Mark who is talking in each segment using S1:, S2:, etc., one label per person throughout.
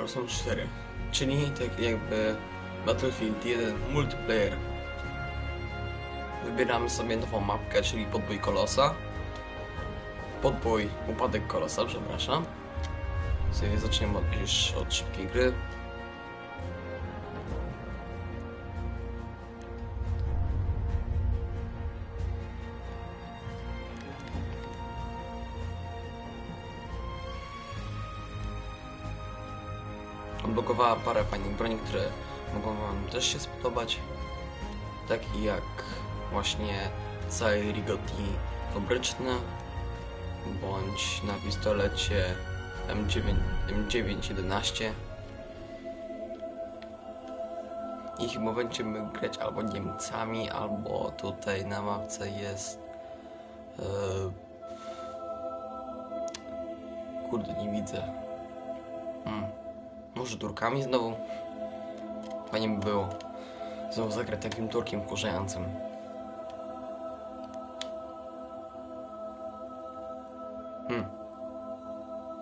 S1: teraz są cztery. Czyli tak jakby Battlefield 1 multiplayer. Wybieramy sobie nową mapkę, czyli podbój kolosa. Podbój upadek kolosa, przepraszam. Zaczniemy od, od szybkiej gry. Parę fajnych broni, które mogą Wam też się spodobać. Taki jak właśnie cały Rigotti fabryczny, bądź na pistolecie M9, M911. I chyba będziemy grać albo Niemcami, albo tutaj na mapce jest. e, Kurde, nie widzę. Może Turkami znowu? Fajnie by było. Znowu zagrać takim Turkiem wkurzającym. Hmm.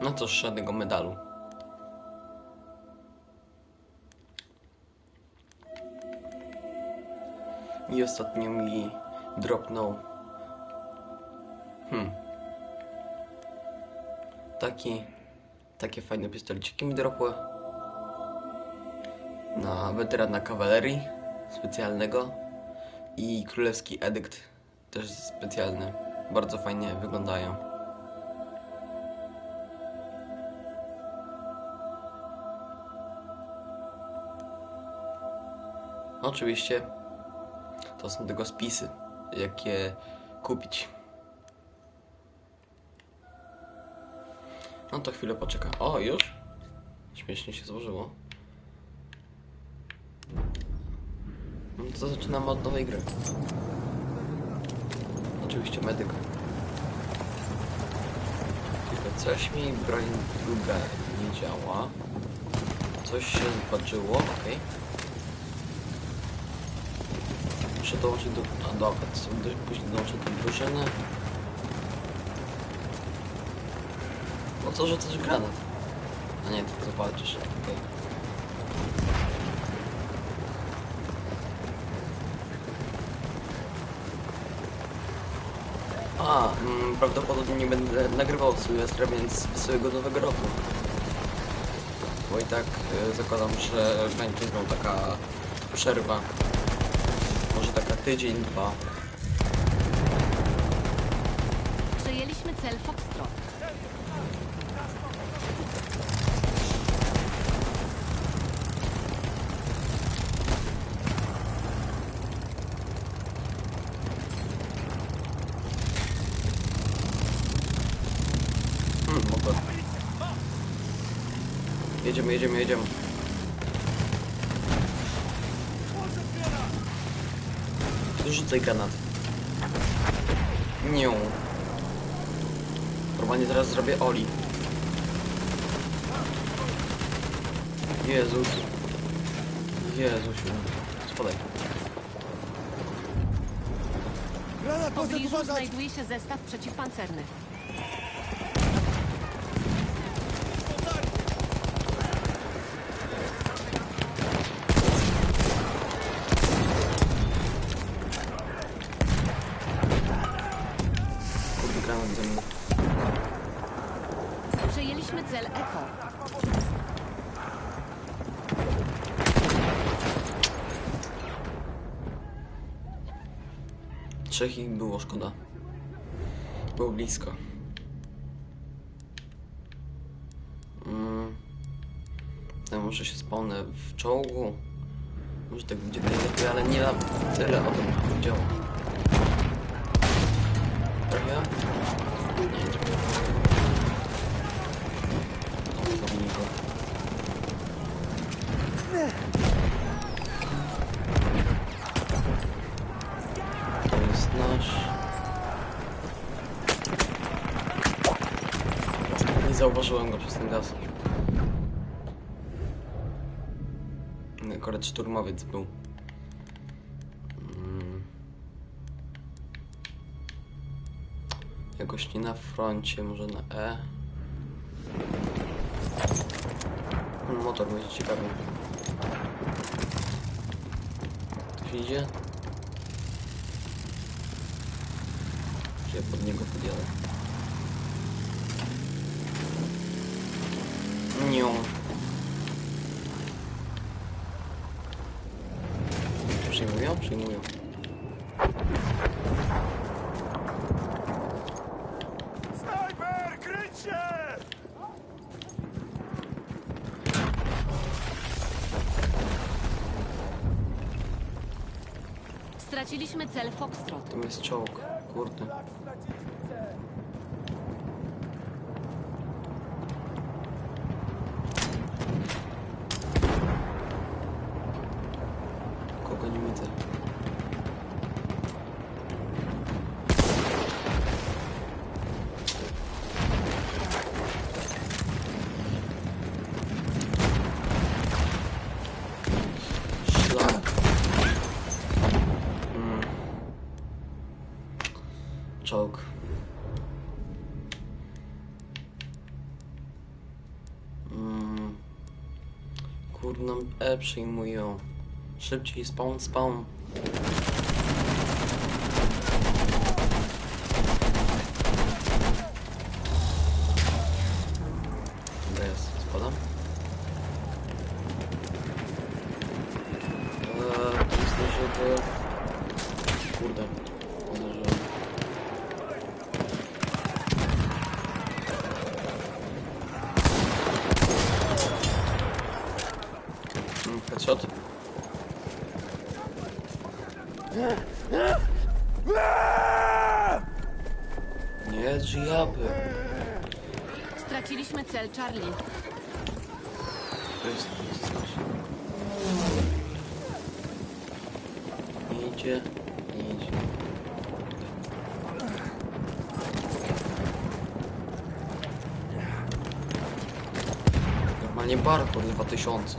S1: No to żadnego medalu. I ostatnio mi dropnął. Hmm. Taki. Takie fajne pistoleciki mi dropły. Na weterana kawalerii specjalnego. I królewski edykt też specjalny. Bardzo fajnie wyglądają. Oczywiście to są tylko spisy, jakie kupić. No to chwilę poczeka. O, już? Śmiesznie się złożyło. To zaczynamy od nowej gry. Oczywiście medyk. Tylko coś mi broń druga nie działa. Coś się zobaczyło, okej. Muszę dołączyć do... A dobra, to później dołączę do drużyny. Po co rzucać granat? A nie, ty to walczysz, okej. A, prawdopodobnie nie będę nagrywał Sylwestra, więc wesołego nowego roku. Bo i tak y, zakładam, że będzie znowu taka przerwa. Może taka tydzień, dwa.
S2: Przejęliśmy cel Foxtrot.
S1: Hmm, mogę. Jedziemy, jedziemy, jedziemy. Rzucaj granat. Nią. Normalnie teraz zrobię Oli. Jezus. Jezusiu. Spadaj.
S3: Granat,
S2: W pobliżu
S3: uważać!
S2: znajduje się zestaw przeciwpancerny.
S1: Kurde, granat ze mną.
S2: Przejęliśmy cel Echo.
S1: Trzech ich było, szkoda. Było blisko. Mm. Ja może się spełnę w czołgu. Może tak będzie najlepiej, ale nie na tyle o tym chodziło. Trafiłem? Nie, zauważyłem go przez ten gaz. Akurat szturmowiec był. Mm. Jakoś nie na froncie, może na E. Motor będzie ciekawy. Ktoś idzie? Czy ja pod niego podjadę? Nie. Przyjmują?
S3: Snajper, kryć się!
S2: Straciliśmy cel Foxtrot.
S1: Tam jest czołg. Kurde. Przyjmują. Szybciej, spawn, spawn. To jest, spadam? Eee, myślę, że to... Kurde. Uderzyłem. Mm, Headshot. Nie, dżiaby.
S2: Cel Charlie.
S1: To jest... Nie idzie, idzie. Normalnie barko 2000.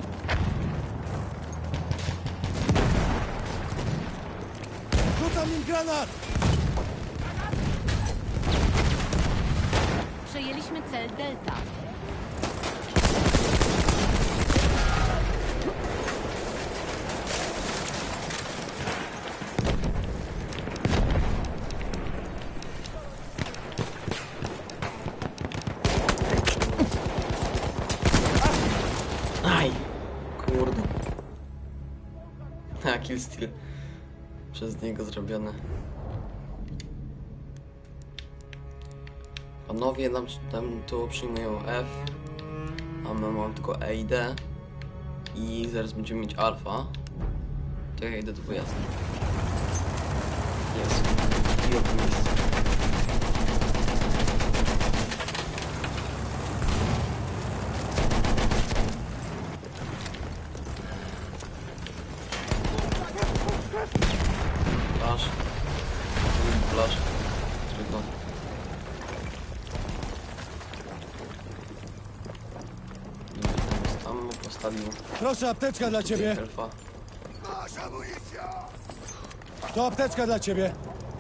S3: Rzucam im granat!
S2: Przejęliśmy cel Delta.
S1: Aj! Kurde. A, kill steal. Przez niego zrobione. Panowie nam, nam tu przyjmują F, a my mamy tylko E i D. I zaraz będziemy mieć alfa. To ja idę do pojazdu. Jest. I miejsce. Plaż. Plaż. Trudno. Nie wiem, tam mu postawił.
S3: Proszę, apteczka dla ciebie.
S1: Elfa.
S3: Masz amunicja! To apteczka dla ciebie.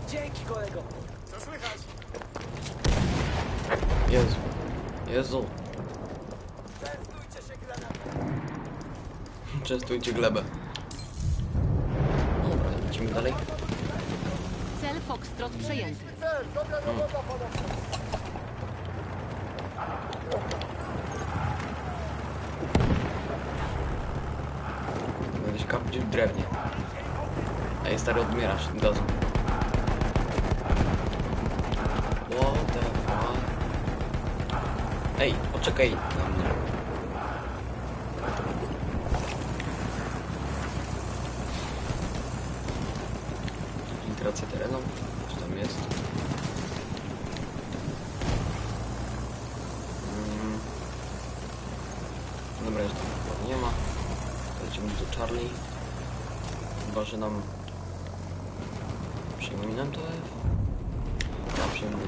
S4: Dzięki, kolego.
S3: Co słychać?
S1: Jezu. Jezu.
S4: Częstujcie się granatem.
S1: Częstujcie glebę. Dobra, lecimy dalej.
S2: Cel Foxtrot przejęty.
S3: Cel, dobra robota, panowie.
S1: Będę się kapić w drewnie. Ej, stary, odmierasz tym gazem. Ej, poczekaj na mnie. Infiltracja terenu? Co tam jest? Mm. Dobra, już tam chyba nie ma. Lecimy do Charlie. Chyba, że nam... Przyjmują nam to F? Ja przyjmuję.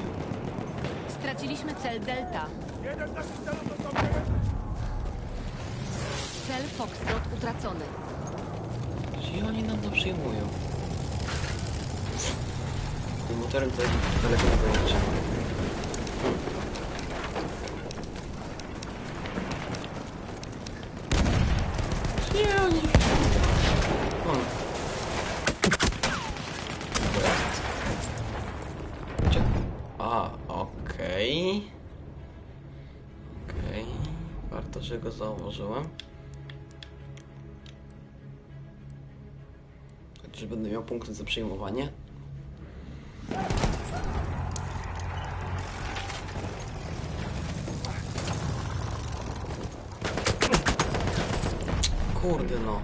S2: Straciliśmy cel Delta.
S3: Jeden z naszych celów nie-
S2: Cel Foxtrot utracony.
S1: Gdzie oni nam to przyjmują? Tym motorem to daleko nie pojedziecie. Hmm. Nie, oni... O. To jest. Gdzie? A, okej. Okej. Warto, że go zauważyłem. Czy będę miał punkty za przyjmowanie? Kurde no.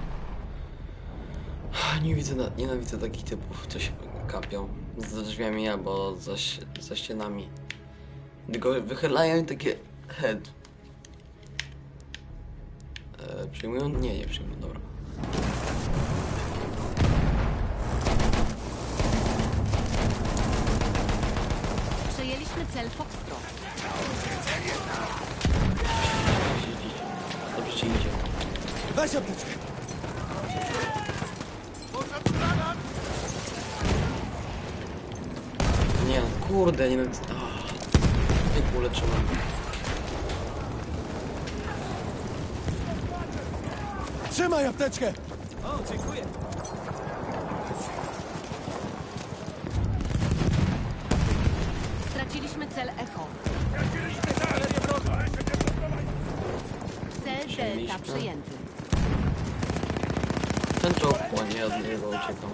S1: Nie widzę, na- nienawidzę takich typów, co się kapią za drzwiami albo za, za ścianami. Tylko wychylają takie head. Przyjmują? Nie, nie przyjmują, dobra.
S2: Przejęliśmy cel Foxtrot.
S1: Dobrze ci idzie.
S3: Weź apteczkę.
S1: Nie no, kurde, nie wiem. Ach, Nie uleczyłem.
S3: Trzymaj apteczkę.
S4: O, dziękuję.
S2: Straciliśmy cel Echo. Cel Delta
S1: Przejęliśmy.
S2: przejęty.
S1: Ten czołg płonie, od niego uciekam.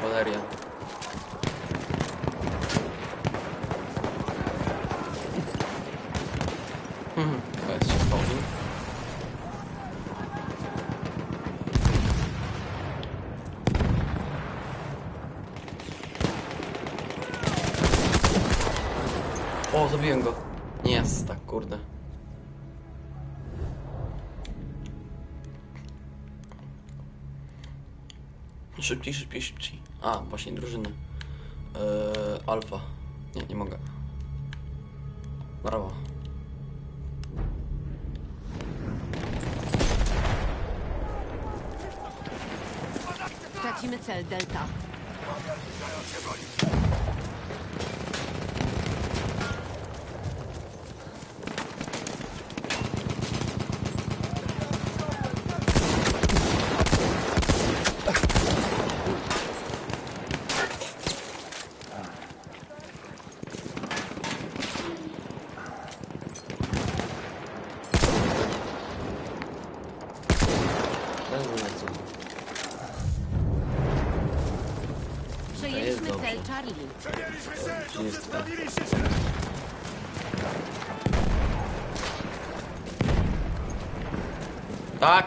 S1: Kawaleria. O, zabiłem go. Nie jest tak, kurde. Szybciej, szybciej, szybciej. A, właśnie drużyny. Eee, alfa. Nie, nie mogę. Brawo.
S2: Tracimy cel Delta
S1: lecą.
S2: Przejęliśmy
S1: dobrze.
S2: cel Charlie.
S1: Czy jest to? Tak!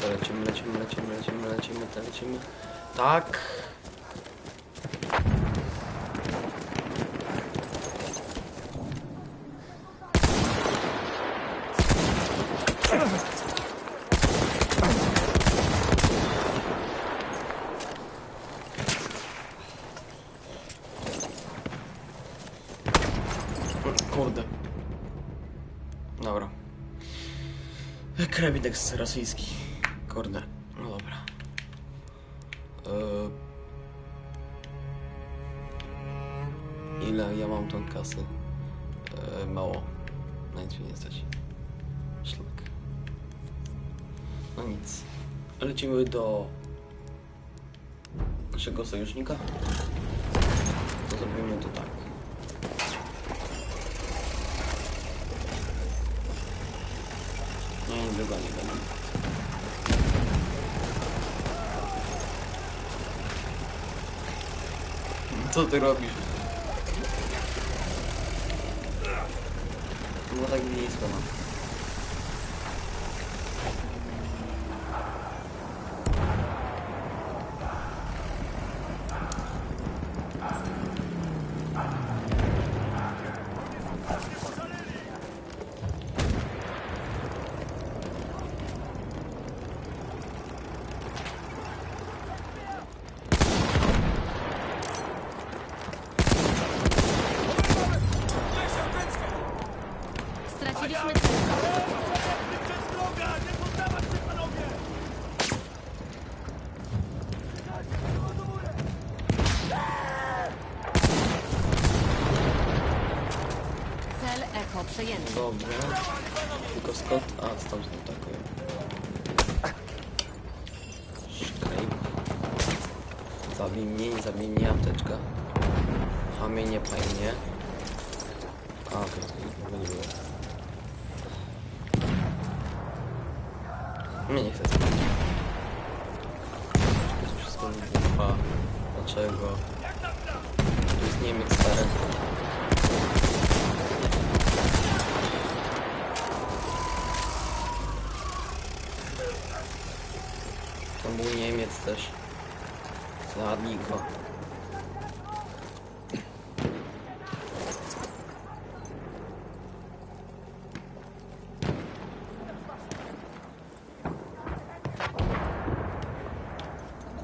S1: To lecimy, lecimy, lecimy, lecimy, lecimy, to lecimy. Tak! Kurde. Dobra. Krabideks rosyjski. Kurde. No dobra. Eee... Ile ja mam tą kasy? Eee, mało. Na nic mi nie stać. Szlak. No nic. Lecimy do naszego sojusznika. To zrobimy to tak. Nie, nie dogonię go. Co ty robisz? Było tak blisko, no.
S2: Straciliśmy cel Echo przejęty.
S1: Dobra. Tylko Scott... A, stąd atakuje. Szkajp. Zabij mnie, nie zabij mnie, apteczka. Hamie, nie paj mnie. A, okay, nie było. Mnie nie chce zabić. To wszystko wybucha. Dlaczego? Tu jest Niemiec stary. Był Niemiec też. Zabij go.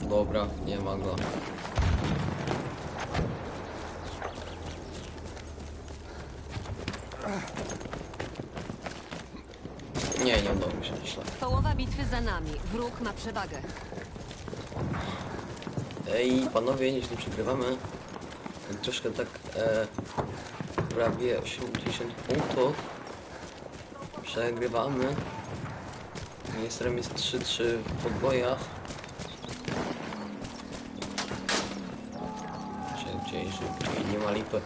S1: Dobra, nie ma go. Nie, nie udało mi się szlak.
S2: Połowa bitwy za nami. Wróg ma przewagę.
S1: Ej, panowie, nieźle przegrywamy. Troszkę tak e, prawie 80 punktów. Przegrywamy. Jest 3-3 w podbojach. Szybciej, szybciej, nie ma lipy.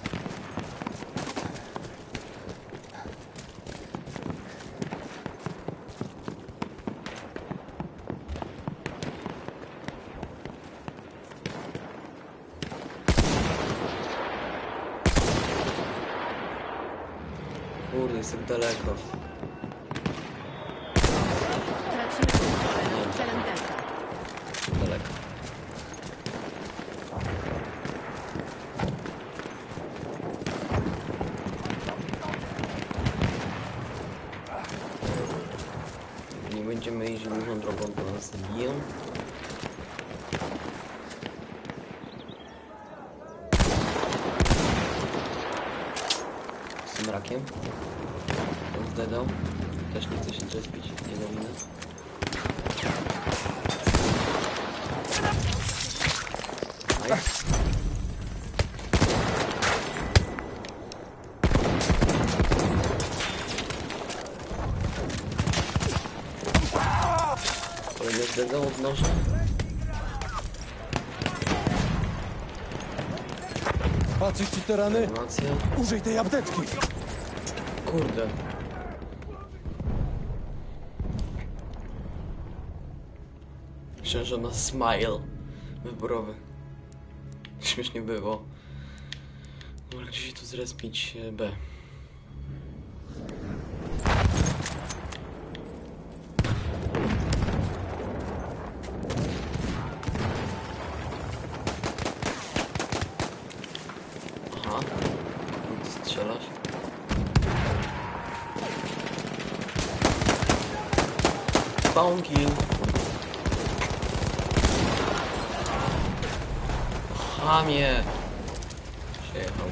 S1: Kurde, jest tak daleko.
S2: Tracimy kontrolę.
S1: Nie będziemy iść różną drogą, bo nas zabiją. Z tym zdedał. Też nie chce się drzespić, nie zawinę. Nice. Kolejny zdedał od noża.
S3: Patrzysz ci te rany?
S1: Animacja.
S3: Użyj tej apteczki!
S1: Kurde. Że na smile wyborowy. Śmiesznie było. Dobra, gdzie się tu zrespić? E, B. Aha. Strzelasz? Spawn kill. Chamie. Przejechał.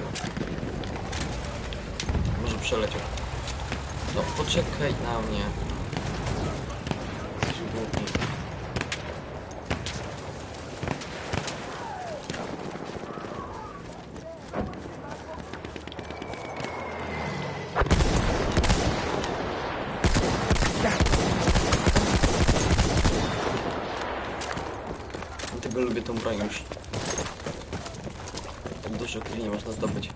S1: Może przeleciał. No poczekaj na mnie. Jesteś głupi. Dlatego lubię tą broń już. Tak dużo killi nie można zdobyć.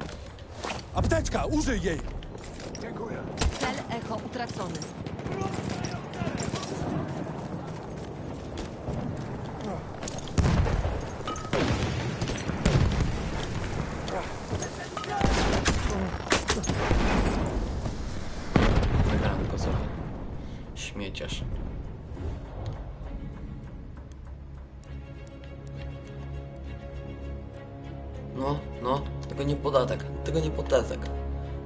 S3: Apteczka! Użyj jej!
S2: Cel Echo utracony.
S1: Tego nie podatek, tego nie podatek.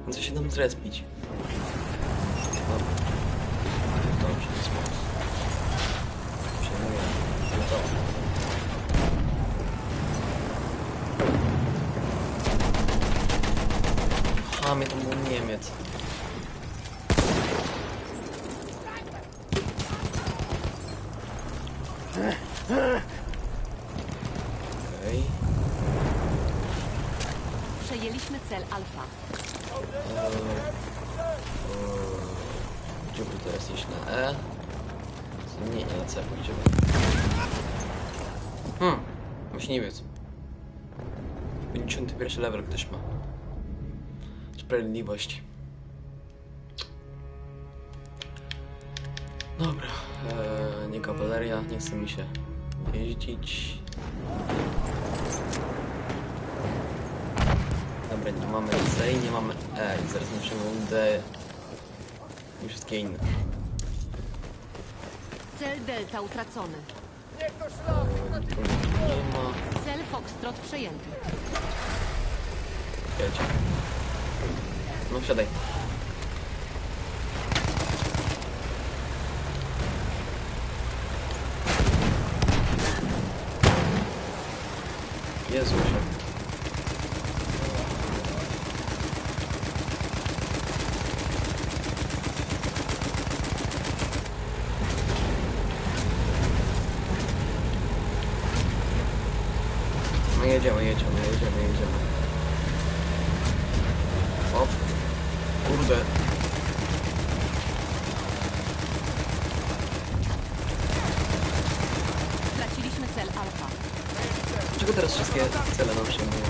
S1: Chcę się tam zrespić. Dobra. Dobrze, to był Niemiec. Okej.
S2: Przejęliśmy cel alfa.
S1: Gdzie by teraz iść na E? Nie, nie na C pójdziemy. Hmm, myśliwiec. 51 level ktoś ma. Sprawiedliwość. Dobra, eee, nie kawaleria, nie chce mi się jeździć. Nie mamy C i nie mamy E i zaraz musimy D i wszystkie inne.
S2: Cel delta utracony.
S1: Tu nie ma.
S2: Cel Foxtrot przejęty.
S1: Jedź. No wsiadaj. Jezusie. No jedziemy, jedziemy, jedziemy, jedziemy. O, kurde.
S2: Straciliśmy cel alfa.
S1: Dlaczego teraz wszystkie cele nam przejmują?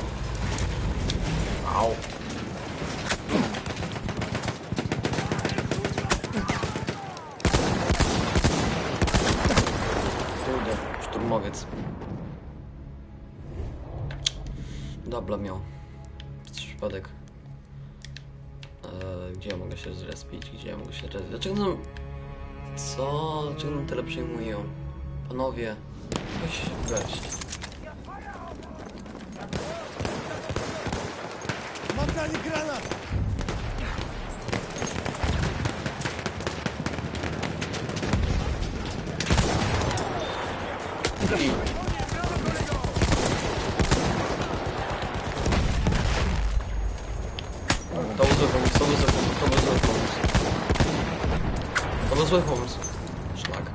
S1: Au. Kurde, szturmowiec. Dobra miał. Przypadek. Eee, gdzie ja mogę się zrespić? Gdzie ja mogę się zrespić? Dlaczego nam... Co? Dlaczego nam tyle przejmują? Panowie. Weź, weź.
S3: Mam na nich granat!
S1: To był zły pomysł, to był zły pomysł, to był zły pomysł. To był zły pomysł. Szlak.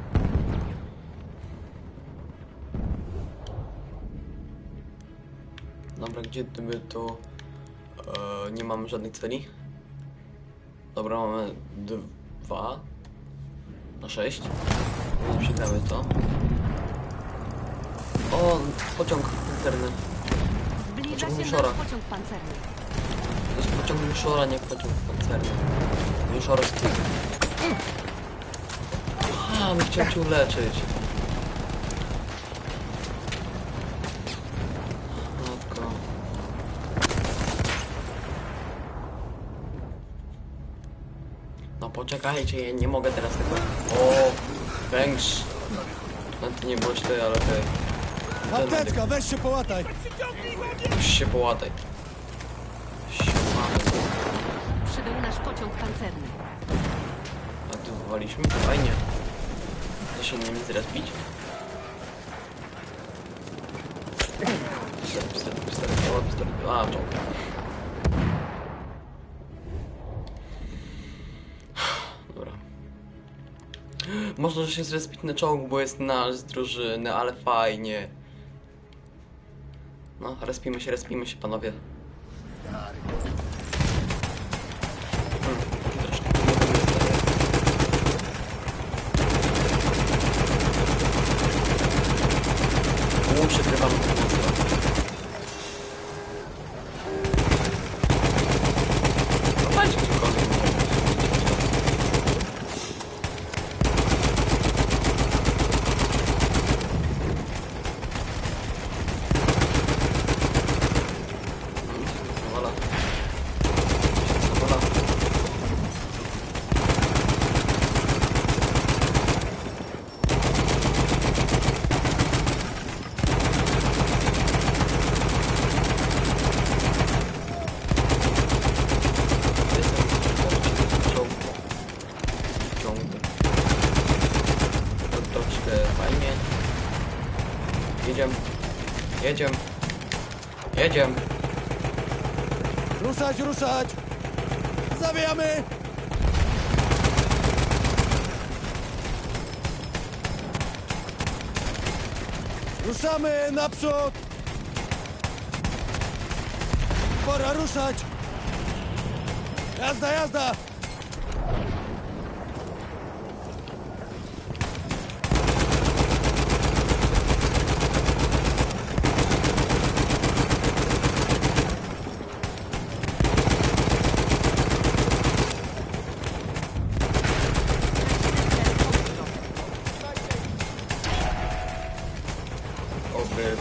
S1: Dobra, gdzie gdyby tu... E, nie mamy żadnych celi? Dobra, mamy dwa na sześć. Przyjmiemy to. O, pociąg pancerny.
S2: Zbliża
S1: Pociąg
S2: się nasz pociąg pancerny.
S1: To jest pociąg Miszora, nie pociąg pancerny. Miszorowski. A, my chciałem cię uleczyć. Matko. No poczekajcie, ja nie mogę teraz tego... O, węż. No to nie byłeś ty, ale ty.
S3: Apteczka, weź się połataj!
S1: Już się połataj. Siemano.
S2: Przybył nasz pociąg pancerny.
S1: A tu wywaliśmy? Fajnie. To się nie zrespić. Pistolet, pistolet, pistolet, pistolet, pistolet. A, czołg. Można się zrespić na czołg, bo jest nasz z drużyny, ale fajnie. No, respimy się, respimy się, panowie. Hmm, troszkę nie wiem, Łuk przykrywam No walcz gdziekolwiek. Wola. Wola. Troszkę fajnie. Jedziemy. Jedziemy. Jedziemy.
S3: Ruszać, ruszać! Zawijamy! Ruszamy naprzód! Pora ruszać! Jazda, jazda!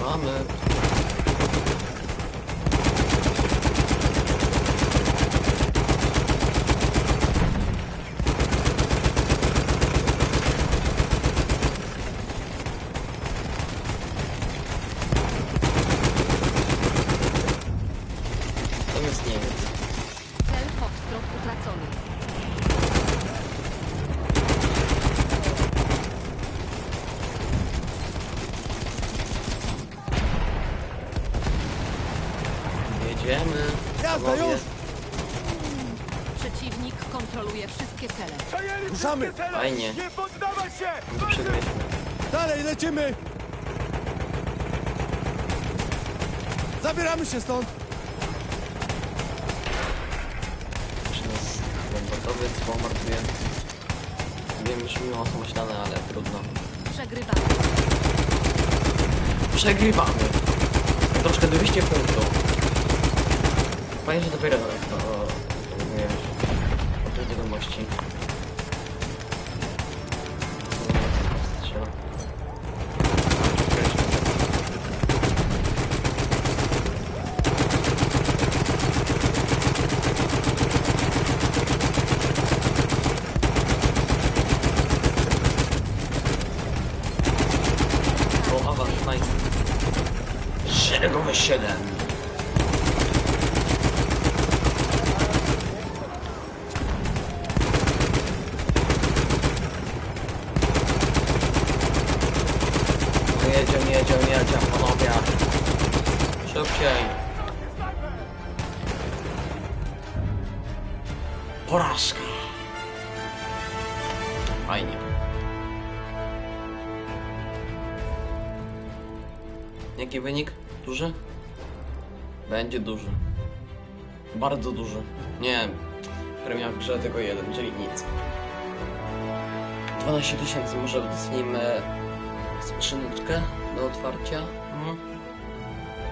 S1: Obrywamy. To jest Niemiec.
S2: Cel Foxtrot utracony.
S1: Jedziemy.
S3: Jazda,
S1: Panowie.
S3: już!
S2: Przeciwnik kontroluje wszystkie cele.
S4: Przejęli
S3: Ruszamy.
S4: wszystkie cele!
S1: Fajnie.
S4: Nie poddawać się!
S1: Przegraliśmy.
S3: Dalej, lecimy! Zabieramy się stąd!
S1: Bombardowiec bombarduje? Wiem, że miło są myślane, ale trudno.
S2: Przegrywamy.
S1: Przegrywamy. Troszkę 200 punktów. Fajnie, że dopiero to, to wiesz, o tej wiadomości. Strzela. O, awans, fajnie. Szeregowe 7. No Jedziemy, jedziemy, jedziemy, panowie. Szybciej. Porażka. Fajnie. Jaki wynik? Duży? Będzie duży. Bardzo duży. Nie, premia w grze tylko jeden, czyli nic. 12 tysięcy, może dostaniemy skrzyneczkę do otwarcia? Hmm?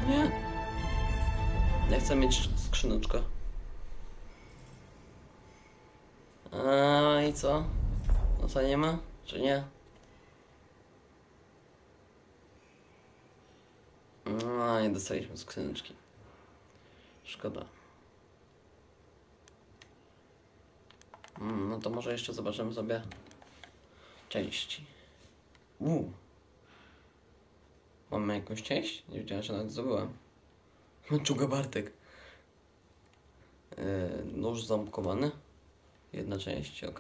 S1: Nie. Nie chcę mieć skrzyneczkę. A i co? Dostaniemy? Czy nie? No, nie dostaliśmy skrzyneczki. Szkoda. Mm, no to może jeszcze zobaczymy sobie części. Uuu. Mamy jakąś część? Nie wiedziałem, że nawet zdobyłem. Czuga Bartek. Yy, nóż ząbkowany. Jedna część, ok.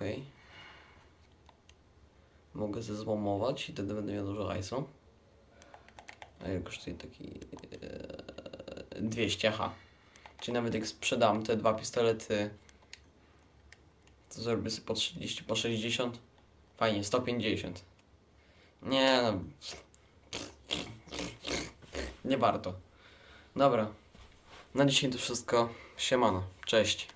S1: Mogę zezłomować i wtedy będę miał dużo hajsu. A ile kosztuje taki... e, 200, aha. Czyli nawet jak sprzedam te dwa pistolety, to zrobię sobie po 30, po 60. Fajnie, 150. Nie no. Nie warto. Dobra. Na dzisiaj to wszystko. Siemano. Cześć.